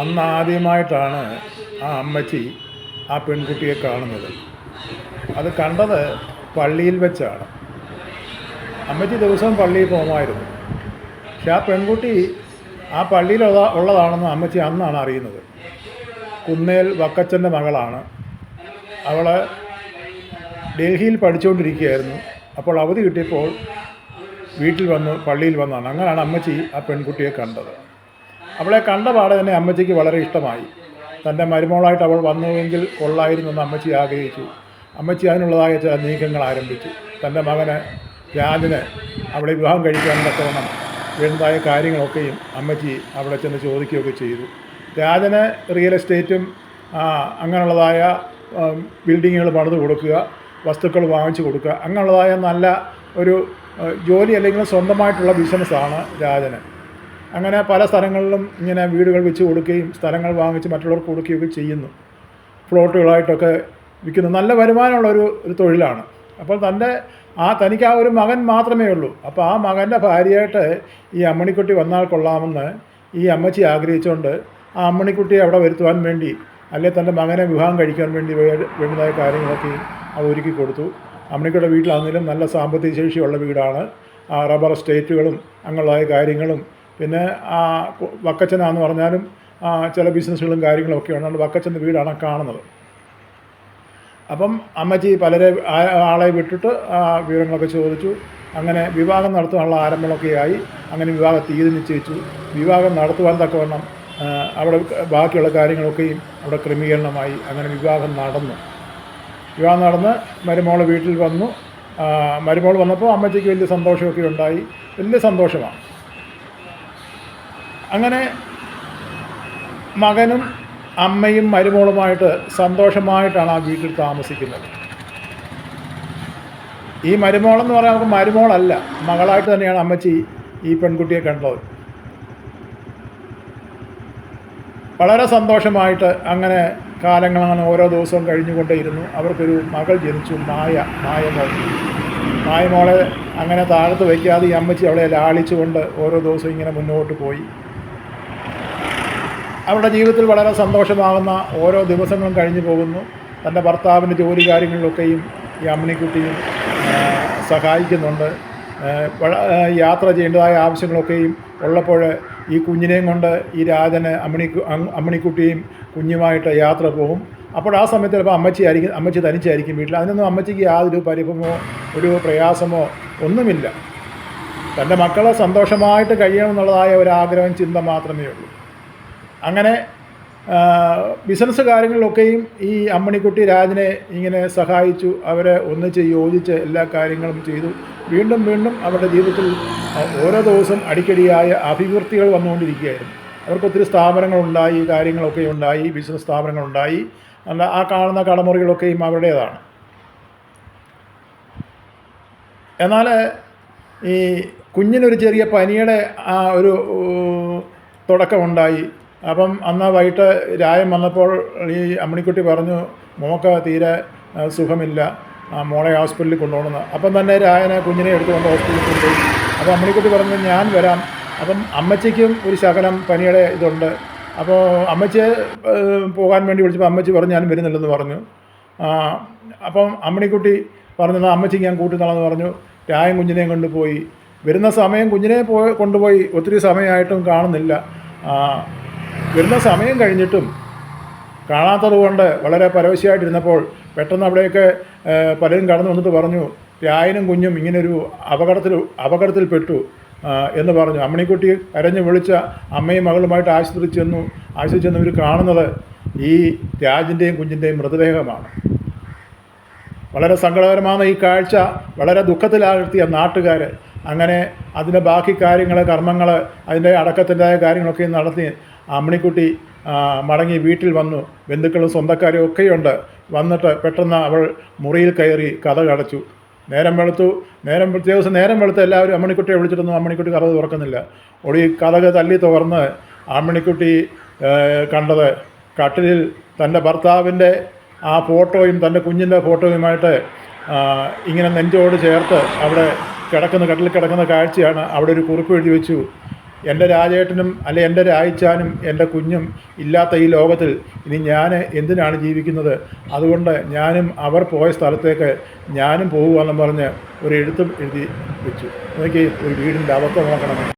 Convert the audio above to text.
അന്ന് ആദ്യമായിട്ടാണ് ആ അമ്മച്ചി ആ പെൺകുട്ടിയെ കാണുന്നത്. അത് കണ്ടത് പള്ളിയിൽ വെച്ചാണ്. അമ്മച്ചി ദിവസവും പള്ളിയിൽ പോകുമായിരുന്നു പക്ഷെ ആ പെൺകുട്ടി ആ പള്ളിയിൽ ഉള്ളതാണെന്ന് അമ്മച്ചി അന്നാണ് അറിയുന്നത്. കുന്നേൽ വക്കച്ചന്റെ മകളാണ്. അവൾ ഡൽഹിയിൽ പഠിച്ചുകൊണ്ടിരിക്കുകയായിരുന്നു. അപ്പോൾ അവധി കിട്ടിയപ്പോൾ വീട്ടിൽ വന്ന് പള്ളിയിൽ വന്നാണ്. അങ്ങനെയാണ് അമ്മച്ചി ആ പെൺകുട്ടിയെ കണ്ടത്. അവളെ കണ്ട പാടെ തന്നെ അമ്മച്ചിക്ക് വളരെ ഇഷ്ടമായി. തന്റെ മരുമോളായിട്ട് അവൾ വന്നുവെങ്കിൽ കൊള്ളായിരുന്നു എന്ന് അമ്മച്ചി ആഗ്രഹിച്ചു. അമ്മച്ചി അതിനുള്ളതായ ചില നീക്കങ്ങൾ ആരംഭിച്ചു. തന്റെ മകന് രാജിനെ അവളെ വിവാഹം കഴിക്കാൻ തക്കവണ്ണം വേണ്ടതായ കാര്യങ്ങളൊക്കെയും അമ്മച്ചി അവിടെ ചെന്ന് ചോദിക്കുകയൊക്കെ ചെയ്തു. രാജന് റിയൽ എസ്റ്റേറ്റും അങ്ങനെയുള്ളതായ ബിൽഡിങ്ങുകൾ പണിത് കൊടുക്കുക വസ്തുക്കൾ വാങ്ങിച്ചു കൊടുക്കുക അങ്ങനെയുള്ളതായ നല്ല ഒരു ജോലി അല്ലെങ്കിൽ സ്വന്തമായിട്ടുള്ള ബിസിനസ്സാണ് രാജന്. അങ്ങനെ പല സ്ഥലങ്ങളിലും ഇങ്ങനെ വീടുകൾ വെച്ച് കൊടുക്കുകയും സ്ഥലങ്ങൾ വാങ്ങിച്ച് മറ്റുള്ളവർക്ക് കൊടുക്കുകയൊക്കെ ചെയ്യുന്നു. ഫ്ലോട്ടുകളായിട്ടൊക്കെ വിൽക്കുന്നു. നല്ല വരുമാനമുള്ള ഒരു ഒരു തൊഴിലാണ്. അപ്പോൾ തന്റെ ആ തനിക്ക് ആ ഒരു മകൻ മാത്രമേ ഉള്ളൂ. അപ്പോൾ ആ മകന്റെ ഭാര്യയായിട്ട് ഈ അമ്മണിക്കുട്ടി വന്നാൽ കൊള്ളാമെന്ന് ഈ അമ്മച്ചി ആഗ്രഹിച്ചുകൊണ്ട് ആ അമ്മണിക്കുട്ടിയെ അവിടെ വരുത്തുവാൻ വേണ്ടി അല്ലെങ്കിൽ തന്റെ മകനെ വിവാഹം കഴിക്കാൻ വേണ്ടി വേണ്ടതായ കാര്യങ്ങളൊക്കെ അവ ഒരുക്കി കൊടുത്തു. അമ്മണിക്കുട്ടിയുടെ വീട്ടിലാണെങ്കിലും നല്ല സാമ്പത്തിക ശേഷിയുള്ള വീടാണ്. ആ റബ്ബർ സ്റ്റേറ്റുകളും അങ്ങനെയുള്ള കാര്യങ്ങളും പിന്നെ ആ വക്കച്ചനാന്ന് പറഞ്ഞാലും ചില ബിസിനസ്സുകളും കാര്യങ്ങളും ഒക്കെ അതുകൊണ്ട് വക്കച്ചന്റെ വീടാണ് കാണുന്നത്. അപ്പം അമ്മച്ചി പലരെ ആളെ വിട്ടിട്ട് വിവരങ്ങളൊക്കെ ചോദിച്ചു. അങ്ങനെ വിവാഹം നടത്തുവാനുള്ള ആരംഭങ്ങളൊക്കെ ആയി. അങ്ങനെ വിവാഹ തീയതി നിശ്ചയിച്ചു. വിവാഹം നടത്തുവാൻ തക്കവണ്ണം അവിടെ ബാക്കിയുള്ള കാര്യങ്ങളൊക്കെയും അവിടെ ക്രമീകരണമായി അങ്ങനെ വിവാഹം നടന്നു. വിവാഹം നടന്ന് മരുമോൾ വീട്ടിൽ വന്നു. മരുമോൾ വന്നപ്പോൾ അമ്മച്ചിക്ക് വലിയ സന്തോഷമൊക്കെ ഉണ്ടായി. വലിയ സന്തോഷമാണ്. അങ്ങനെ മകനും അമ്മയും മരുമോളുമായിട്ട് സന്തോഷമായിട്ടാണ് ആ വീട്ടിൽ താമസിക്കുന്നത്. ഈ മരുമോളെന്ന് പറയാൻ നമുക്ക് മരുമോളല്ല മകളായിട്ട് തന്നെയാണ് അമ്മച്ചി ഈ പെൺകുട്ടിയെ കണ്ടത്. വളരെ സന്തോഷമായിട്ട് അങ്ങനെ കാലങ്ങളാണ് ഓരോ ദിവസവും കഴിഞ്ഞുകൊണ്ടേയിരുന്നു. അവർക്കൊരു മകൾ ജനിച്ചു മായ മായമോൾ മായമോളെ അങ്ങനെ താഴത്ത് വയ്ക്കാതെ ഈ അമ്മച്ചി അവളെ ലാളിച്ചുകൊണ്ട് ഓരോ ദിവസവും ഇങ്ങനെ മുന്നോട്ട് പോയി. അവരുടെ ജീവിതത്തിൽ വളരെ സന്തോഷമാകുന്ന ഓരോ ദിവസങ്ങളും കഴിഞ്ഞു പോകുന്നു. തന്റെ ഭർത്താവിന്റെ ജോലി കാര്യങ്ങളിലൊക്കെയും ഈ അമ്മിണിക്കുട്ടിയും സഹായിക്കുന്നുണ്ട്. യാത്ര ചെയ്യേണ്ടതായ ആവശ്യങ്ങളൊക്കെയും ഉള്ളപ്പോൾ ഈ കുഞ്ഞിനെയും കൊണ്ട് ഈ രാജന് അമ്മിണി അമ്മിണിക്കുട്ടിയും കുഞ്ഞുമായിട്ട് യാത്ര പോകും. അപ്പോൾ ആ സമയത്ത് ചിലപ്പോൾ അമ്മച്ചി ആയിരിക്കും അമ്മച്ചി തനിച്ചായിരിക്കും വീട്ടിൽ. അതിനൊന്നും അമ്മച്ചിക്ക് യാതൊരു പരിഭവമോ ഒരു പ്രയാസമോ ഒന്നുമില്ല. തന്റെ മക്കളെ സന്തോഷമായിട്ട് കഴിയണമെന്നുള്ളതായ ഒരു ആഗ്രഹം ചിന്ത മാത്രമേ ഉള്ളൂ. അങ്ങനെ ബിസിനസ് കാര്യങ്ങളിലൊക്കെയും ഈ അമ്മണിക്കുട്ടി രാജനെ ഇങ്ങനെ സഹായിച്ചു അവരെ ഒന്നിച്ച് യോജിച്ച് എല്ലാ കാര്യങ്ങളും ചെയ്തു. വീണ്ടും വീണ്ടും അവരുടെ ജീവിതത്തിൽ ഓരോ ദിവസം അടിക്കടിയായ അഭിവൃദ്ധികൾ വന്നുകൊണ്ടിരിക്കുകയായിരുന്നു. അവർക്ക് ഒത്തിരി സ്ഥാപനങ്ങളുണ്ടായി കാര്യങ്ങളൊക്കെ ഉണ്ടായി ബിസിനസ് സ്ഥാപനങ്ങളുണ്ടായി. അല്ല ആ കാണുന്ന കടമുറികളൊക്കെയും അവരുടേതാണ്. എന്നാൽ ഈ കുഞ്ഞിനൊരു ചെറിയ പനിയുടെ ആ ഒരു തുടക്കമുണ്ടായി. അപ്പം അന്ന് വൈകിട്ട് രായം വന്നപ്പോൾ ഈ അമ്മിണിക്കുട്ടി പറഞ്ഞു മോക്ക് തീരെ സുഖമില്ല. മോളെ ഹോസ്പിറ്റലിൽ കൊണ്ടുപോകണമെന്ന്. അപ്പം തന്നെ രായനെ കുഞ്ഞിനെ എടുത്തുകൊണ്ട് ഹോസ്പിറ്റലിൽ കൊണ്ടുപോയി. അപ്പോൾ അമ്മിണിക്കുട്ടി പറഞ്ഞു ഞാൻ വരാം. അപ്പം അമ്മച്ചിക്കും ഒരു ശകലം പനിയുടെ ഇതുണ്ട്. അപ്പോൾ അമ്മച്ചിയെ പോകാൻ വേണ്ടി വിളിച്ചപ്പോൾ അമ്മച്ചി പറഞ്ഞു ഞാൻ വരുന്നില്ലെന്ന് പറഞ്ഞു. അപ്പം അമ്മിണിക്കുട്ടി പറഞ്ഞത് അമ്മച്ചിക്ക് ഞാൻ കൂട്ടുന്നാളെന്ന് പറഞ്ഞു. രായം കുഞ്ഞിനെയും കൊണ്ടുപോയി. വരുന്ന സമയം കുഞ്ഞിനെ പോയി കൊണ്ടുപോയി. ഒത്തിരി സമയമായിട്ടും കാണുന്നില്ല. വരുന്ന സമയം കഴിഞ്ഞിട്ടും കാണാത്തത് കൊണ്ട് വളരെ പരവശയായിട്ടിരുന്നപ്പോൾ പെട്ടെന്ന് അവിടെയൊക്കെ പലരും കടന്നു വന്നിട്ട് പറഞ്ഞു രായനും കുഞ്ഞും ഇങ്ങനൊരു അപകടത്തിൽ അപകടത്തിൽപ്പെട്ടു എന്ന് പറഞ്ഞു. അമ്മണിക്കുട്ടി അരഞ്ഞു വിളിച്ച അമ്മയും മകളുമായിട്ട് ആശുപത്രി ചെന്നു. ആശുപത്രി ചെന്ന് ഇവർ കാണുന്നത് ഈ രാജിന്റെയും കുഞ്ഞിന്റെയും മൃതദേഹമാണ്. വളരെ സങ്കടകരമാണ് ഈ കാഴ്ച. വളരെ ദുഃഖത്തിലാഴ്ത്തിയ നാട്ടുകാർ അങ്ങനെ അതിന്റെ ബാക്കി കാര്യങ്ങൾ കർമ്മങ്ങൾ അതിന്റെ അടക്കത്തിന്റെതായ കാര്യങ്ങളൊക്കെ നടത്തി അമ്മിണിക്കുട്ടി മടങ്ങി വീട്ടിൽ വന്നു. ബന്ധുക്കളും സ്വന്തക്കാരും ഒക്കെയുണ്ട്. വന്നിട്ട് പെട്ടെന്ന് അവൾ മുറിയിൽ കയറി കഥ കടച്ചു. നേരം വെളുത്തു. നേരം പിറ്റേ ദിവസം നേരം വെളുത്ത് എല്ലാവരും അമ്മണിക്കുട്ടിയെ വിളിച്ചിട്ടൊന്നും അമ്മണിക്കുട്ടി കഥ തുറക്കുന്നില്ല. ഒടി കഥക തല്ലി തുറന്ന് അമ്മണിക്കുട്ടി കണ്ടത് കട്ടിലിൽ തന്റെ ഭർത്താവിന്റെ ആ ഫോട്ടോയും തന്റെ കുഞ്ഞിന്റെ ഫോട്ടോയുമായിട്ട് ഇങ്ങനെ നെഞ്ചോട് ചേർത്ത് അവിടെ കിടക്കുന്ന കട്ടിൽ കിടക്കുന്ന കാഴ്ചയാണ് അവിടെ ഒരു കുറിപ്പ് എഴുതി വെച്ചു. എന്റെ രാജേട്ടനും അല്ലെ എന്റെ രായിച്ചാനും എന്റെ കുഞ്ഞും ഇല്ലാത്ത ഈ ലോകത്തിൽ ഇനി ഞാൻ എന്തിനാണ് ജീവിക്കുന്നത്? അതുകൊണ്ട് ഞാനും അവർ പോയ സ്ഥലത്തേക്ക് ഞാനും പോകുകയെന്നും പറഞ്ഞ് ഒരു എഴുത്തും എഴുതി വെച്ചു. നോക്കി ഒരു വീടിന്റെ അവസ്ഥ നോക്കണം